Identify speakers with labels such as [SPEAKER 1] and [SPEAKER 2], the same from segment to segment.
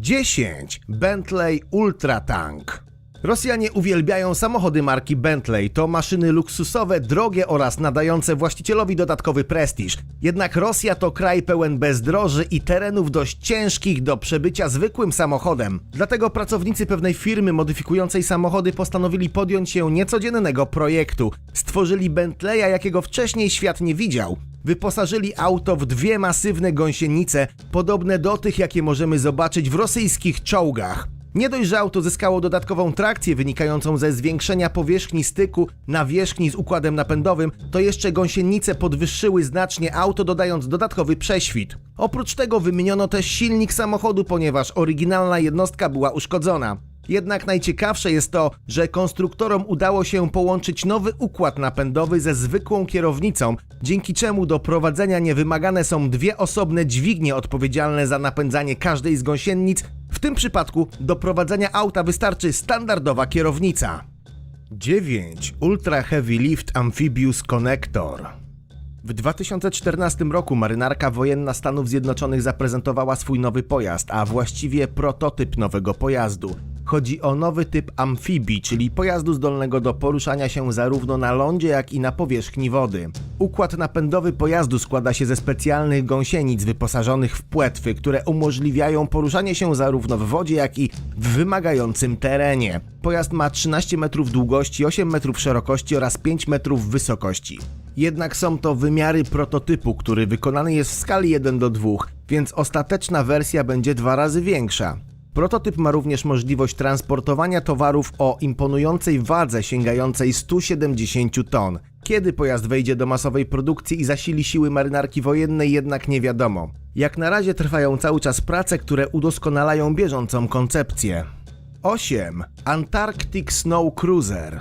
[SPEAKER 1] 10. Bentley Ultra Tank. Rosjanie uwielbiają samochody marki Bentley. To maszyny luksusowe, drogie oraz nadające właścicielowi dodatkowy prestiż. Jednak Rosja to kraj pełen bezdroży i terenów dość ciężkich do przebycia zwykłym samochodem. Dlatego pracownicy pewnej firmy modyfikującej samochody postanowili podjąć się niecodziennego projektu. Stworzyli Bentleya, jakiego wcześniej świat nie widział. Wyposażyli auto w dwie masywne gąsienice, podobne do tych, jakie możemy zobaczyć w rosyjskich czołgach. Nie dość, że auto zyskało dodatkową trakcję wynikającą ze zwiększenia powierzchni styku na wierzchni z układem napędowym, to jeszcze gąsienice podwyższyły znacznie auto, dodając dodatkowy prześwit. Oprócz tego wymieniono też silnik samochodu, ponieważ oryginalna jednostka była uszkodzona. Jednak najciekawsze jest to, że konstruktorom udało się połączyć nowy układ napędowy ze zwykłą kierownicą, dzięki czemu do prowadzenia niewymagane są dwie osobne dźwignie odpowiedzialne za napędzanie każdej z gąsienic. W tym przypadku do prowadzenia auta wystarczy standardowa kierownica. 9. Ultra Heavy Lift Amphibious Connector w 2014 roku marynarka wojenna Stanów Zjednoczonych zaprezentowała swój nowy pojazd, a właściwie prototyp nowego pojazdu. Chodzi o nowy typ amfibii, czyli pojazdu zdolnego do poruszania się zarówno na lądzie, jak i na powierzchni wody. Układ napędowy pojazdu składa się ze specjalnych gąsienic wyposażonych w płetwy, które umożliwiają poruszanie się zarówno w wodzie, jak i w wymagającym terenie. Pojazd ma 13 metrów długości, 8 metrów szerokości oraz 5 metrów wysokości. Jednak są to wymiary prototypu, który wykonany jest w skali 1 do 2, więc ostateczna wersja będzie dwa razy większa. Prototyp ma również możliwość transportowania towarów o imponującej wadze sięgającej 170 ton. Kiedy pojazd wejdzie do masowej produkcji i zasili siły marynarki wojennej jednak nie wiadomo. Jak na razie trwają cały czas prace, które udoskonalają bieżącą koncepcję. 8. Antarctic Snow Cruiser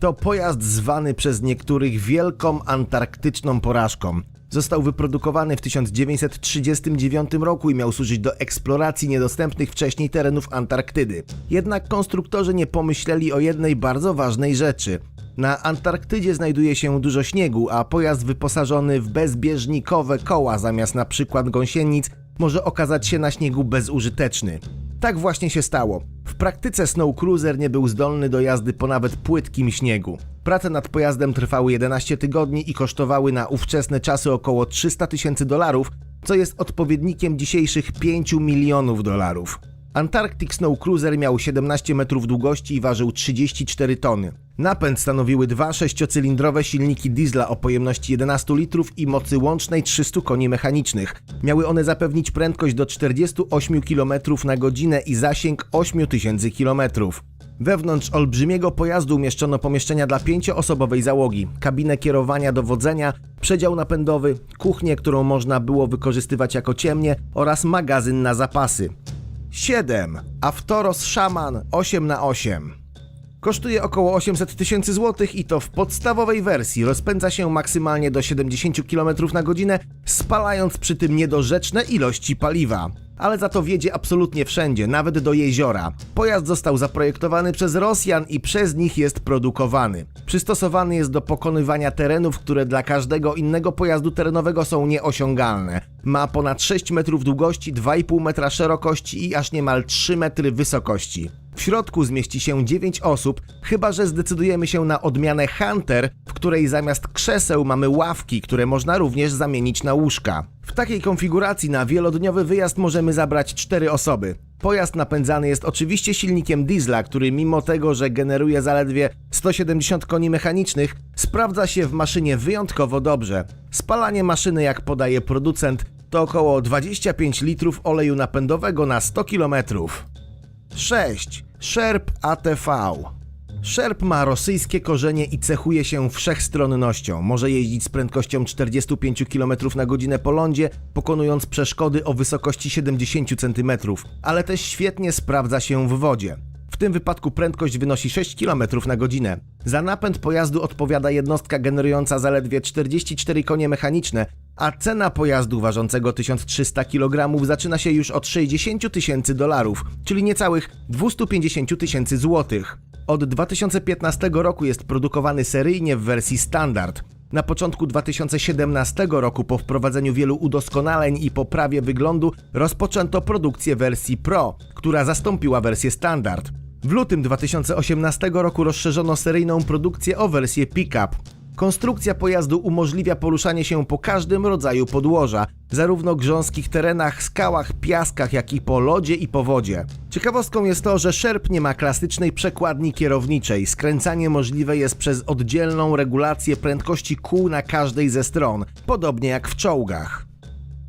[SPEAKER 1] to pojazd zwany przez niektórych wielką antarktyczną porażką. Został wyprodukowany w 1939 roku i miał służyć do eksploracji niedostępnych wcześniej terenów Antarktydy. Jednak konstruktorzy nie pomyśleli o jednej bardzo ważnej rzeczy. Na Antarktydzie znajduje się dużo śniegu, a pojazd wyposażony w bezbieżnikowe koła zamiast na przykład gąsienic może okazać się na śniegu bezużyteczny. Tak właśnie się stało. W praktyce Snow Cruiser nie był zdolny do jazdy po nawet płytkim śniegu. Prace nad pojazdem trwały 11 tygodni i kosztowały na ówczesne czasy około 300 tysięcy dolarów, co jest odpowiednikiem dzisiejszych 5 milionów dolarów. Antarctic Snow Cruiser miał 17 metrów długości i ważył 34 tony. Napęd stanowiły dwa sześciocylindrowe silniki diesla o pojemności 11 litrów i mocy łącznej 300 koni mechanicznych. Miały one zapewnić prędkość do 48 km na godzinę i zasięg 8000 km. Wewnątrz olbrzymiego pojazdu umieszczono pomieszczenia dla pięcioosobowej załogi, kabinę kierowania dowodzenia, przedział napędowy, kuchnię, którą można było wykorzystywać jako ciemnie oraz magazyn na zapasy. 7. Avtoros Shaman 8x8 Kosztuje około 800 tysięcy złotych i to w podstawowej wersji rozpędza się maksymalnie do 70 km na godzinę, spalając przy tym niedorzeczne ilości paliwa. Ale za to wiedzie absolutnie wszędzie, nawet do jeziora. Pojazd został zaprojektowany przez Rosjan i przez nich jest produkowany. Przystosowany jest do pokonywania terenów, które dla każdego innego pojazdu terenowego są nieosiągalne. Ma ponad 6 metrów długości, 2,5 metra szerokości i aż niemal 3 metry wysokości. W środku zmieści się 9 osób, chyba że zdecydujemy się na odmianę Hunter, w której zamiast krzeseł mamy ławki, które można również zamienić na łóżka. W takiej konfiguracji na wielodniowy wyjazd możemy zabrać 4 osoby. Pojazd napędzany jest oczywiście silnikiem diesla, który mimo tego, że generuje zaledwie 170 koni mechanicznych, sprawdza się w maszynie wyjątkowo dobrze. Spalanie maszyny, jak podaje producent, to około 25 litrów oleju napędowego na 100 kilometrów. 6. Sherp ATV. Sherp ma rosyjskie korzenie i cechuje się wszechstronnością. Może jeździć z prędkością 45 km na godzinę po lądzie, pokonując przeszkody o wysokości 70 cm, ale też świetnie sprawdza się w wodzie. W tym wypadku prędkość wynosi 6 km na godzinę. Za napęd pojazdu odpowiada jednostka generująca zaledwie 44 konie mechaniczne, a cena pojazdu ważącego 1300 kg zaczyna się już od 60 tysięcy dolarów, czyli niecałych 250 tysięcy złotych. Od 2015 roku jest produkowany seryjnie w wersji standard. Na początku 2017 roku, po wprowadzeniu wielu udoskonaleń i poprawie wyglądu, rozpoczęto produkcję wersji Pro, która zastąpiła wersję standard. W lutym 2018 roku rozszerzono seryjną produkcję o wersję Pickup. Konstrukcja pojazdu umożliwia poruszanie się po każdym rodzaju podłoża, zarówno grząskich terenach, skałach, piaskach, jak i po lodzie i po wodzie. Ciekawostką jest to, że Sherp nie ma klasycznej przekładni kierowniczej. Skręcanie możliwe jest przez oddzielną regulację prędkości kół na każdej ze stron, podobnie jak w czołgach.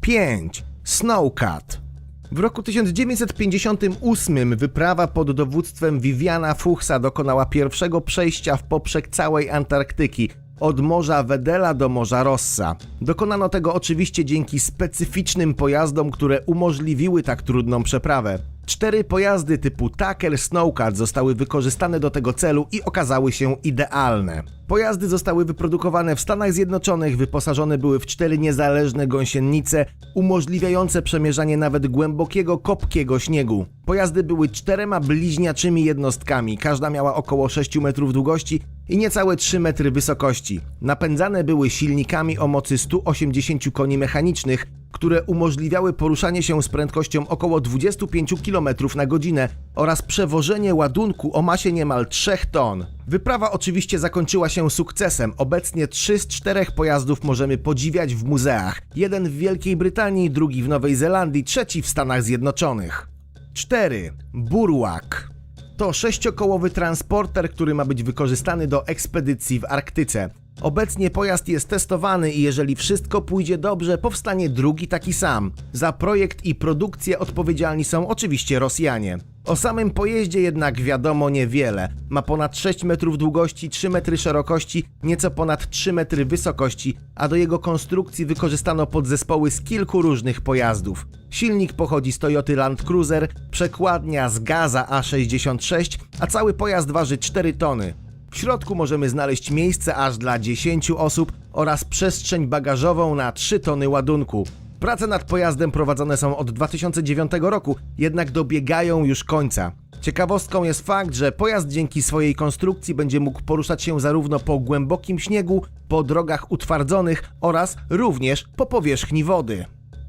[SPEAKER 1] 5. Snowcat. W roku 1958 wyprawa pod dowództwem Viviana Fuchsa dokonała pierwszego przejścia w poprzek całej Antarktyki, od Morza Wedela do Morza Rossa. Dokonano tego oczywiście dzięki specyficznym pojazdom, które umożliwiły tak trudną przeprawę. Cztery pojazdy typu Tucker Snowcat zostały wykorzystane do tego celu i okazały się idealne. Pojazdy zostały wyprodukowane w Stanach Zjednoczonych, wyposażone były w cztery niezależne gąsienice, umożliwiające przemierzanie nawet głębokiego, kopkiego śniegu. Pojazdy były czterema bliźniaczymi jednostkami, każda miała około 6 metrów długości i niecałe 3 metry wysokości. Napędzane były silnikami o mocy 180 koni mechanicznych, które umożliwiały poruszanie się z prędkością około 25 km na godzinę oraz przewożenie ładunku o masie niemal 3 ton. Wyprawa oczywiście zakończyła się sukcesem. Obecnie 3 z 4 pojazdów możemy podziwiać w muzeach. Jeden w Wielkiej Brytanii, drugi w Nowej Zelandii, trzeci w Stanach Zjednoczonych. 4. Burłak. To sześciokołowy transporter, który ma być wykorzystany do ekspedycji w Arktyce. Obecnie pojazd jest testowany i jeżeli wszystko pójdzie dobrze, powstanie drugi taki sam. Za projekt i produkcję odpowiedzialni są oczywiście Rosjanie. O samym pojeździe jednak wiadomo niewiele. Ma ponad 6 metrów długości, 3 metry szerokości, nieco ponad 3 metry wysokości, a do jego konstrukcji wykorzystano podzespoły z kilku różnych pojazdów. Silnik pochodzi z Toyoty Land Cruiser, przekładnia z Gaza A66, a cały pojazd waży 4 tony. W środku możemy znaleźć miejsce aż dla 10 osób oraz przestrzeń bagażową na 3 tony ładunku. Prace nad pojazdem prowadzone są od 2009 roku, jednak dobiegają już końca. Ciekawostką jest fakt, że pojazd dzięki swojej konstrukcji będzie mógł poruszać się zarówno po głębokim śniegu, po drogach utwardzonych oraz również po powierzchni wody.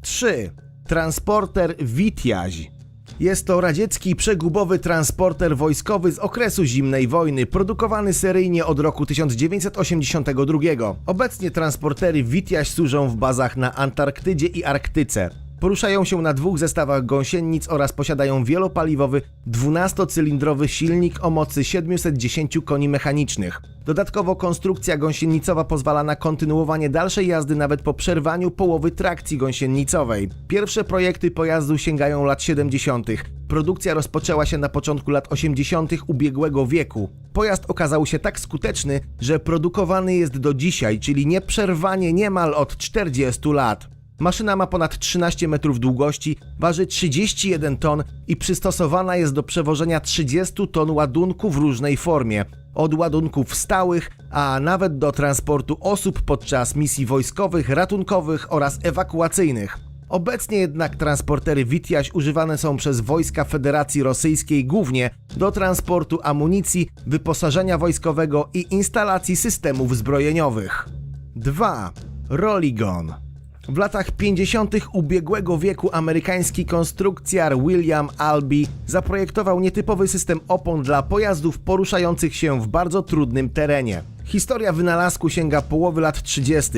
[SPEAKER 1] 3. Transporter Witiaź. Jest to radziecki przegubowy transporter wojskowy z okresu zimnej wojny, produkowany seryjnie od roku 1982. Obecnie transportery Witiaś służą w bazach na Antarktydzie i Arktyce. Poruszają się na dwóch zestawach gąsienic oraz posiadają wielopaliwowy 12-cylindrowy silnik o mocy 710 koni mechanicznych. Dodatkowo konstrukcja gąsienicowa pozwala na kontynuowanie dalszej jazdy nawet po przerwaniu połowy trakcji gąsienicowej. Pierwsze projekty pojazdu sięgają lat 70. Produkcja rozpoczęła się na początku lat 80. ubiegłego wieku. Pojazd okazał się tak skuteczny, że produkowany jest do dzisiaj, czyli nieprzerwanie niemal od 40 lat. Maszyna ma ponad 13 metrów długości, waży 31 ton i przystosowana jest do przewożenia 30 ton ładunku w różnej formie. Od ładunków stałych, a nawet do transportu osób podczas misji wojskowych, ratunkowych oraz ewakuacyjnych. Obecnie jednak transportery Witiaś używane są przez wojska Federacji Rosyjskiej głównie do transportu amunicji, wyposażenia wojskowego i instalacji systemów zbrojeniowych. 2. Rolligon w latach 50. ubiegłego wieku amerykański konstrukcjar William Albee zaprojektował nietypowy system opon dla pojazdów poruszających się w bardzo trudnym terenie. Historia wynalazku sięga połowy lat 30.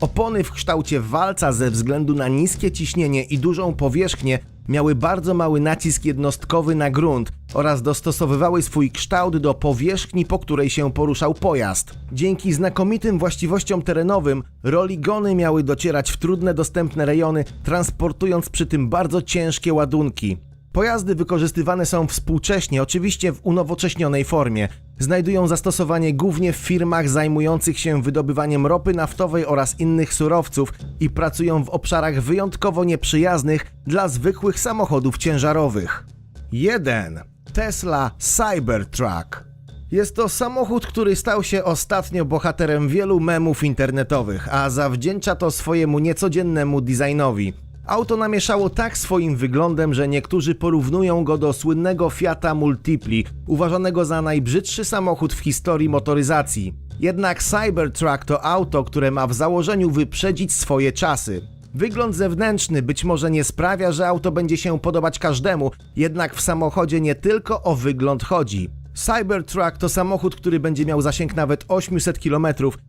[SPEAKER 1] Opony w kształcie walca ze względu na niskie ciśnienie i dużą powierzchnię miały bardzo mały nacisk jednostkowy na grunt oraz dostosowywały swój kształt do powierzchni, po której się poruszał pojazd. Dzięki znakomitym właściwościom terenowym, roligony miały docierać w trudne dostępne rejony, transportując przy tym bardzo ciężkie ładunki. Pojazdy wykorzystywane są współcześnie, oczywiście w unowocześnionej formie. Znajdują zastosowanie głównie w firmach zajmujących się wydobywaniem ropy naftowej oraz innych surowców i pracują w obszarach wyjątkowo nieprzyjaznych dla zwykłych samochodów ciężarowych. 1. Tesla Cybertruck jest to samochód, który stał się ostatnio bohaterem wielu memów internetowych, a zawdzięcza to swojemu niecodziennemu designowi. Auto namieszało tak swoim wyglądem, że niektórzy porównują go do słynnego Fiata Multipli, uważanego za najbrzydszy samochód w historii motoryzacji. Jednak Cybertruck to auto, które ma w założeniu wyprzedzić swoje czasy. Wygląd zewnętrzny być może nie sprawia, że auto będzie się podobać każdemu, jednak w samochodzie nie tylko o wygląd chodzi. Cybertruck to samochód, który będzie miał zasięg nawet 800 km,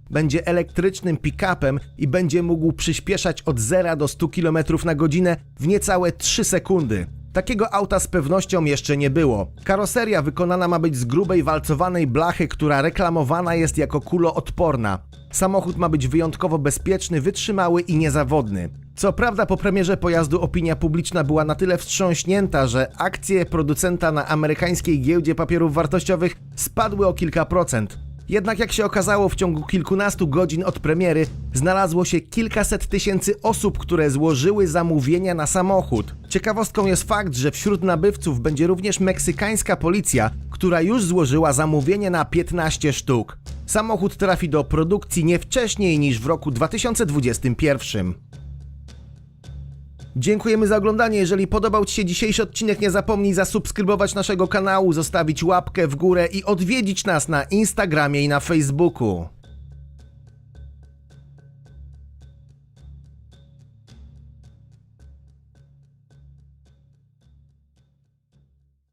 [SPEAKER 1] będzie elektrycznym pick-upem i będzie mógł przyspieszać od 0 do 100 km na godzinę w niecałe 3 sekundy. Takiego auta z pewnością jeszcze nie było. Karoseria wykonana ma być z grubej walcowanej blachy, która reklamowana jest jako kuloodporna. Samochód ma być wyjątkowo bezpieczny, wytrzymały i niezawodny. Co prawda po premierze pojazdu opinia publiczna była na tyle wstrząśnięta, że akcje producenta na amerykańskiej giełdzie papierów wartościowych spadły o kilka procent. Jednak jak się okazało, w ciągu kilkunastu godzin od premiery znalazło się kilkaset tysięcy osób, które złożyły zamówienia na samochód. Ciekawostką jest fakt, że wśród nabywców będzie również meksykańska policja, która już złożyła zamówienie na 15 sztuk. Samochód trafi do produkcji nie wcześniej niż w roku 2021. Dziękujemy za oglądanie. Jeżeli podobał Ci się dzisiejszy odcinek, nie zapomnij zasubskrybować naszego kanału, zostawić łapkę w górę i odwiedzić nas na Instagramie i na Facebooku.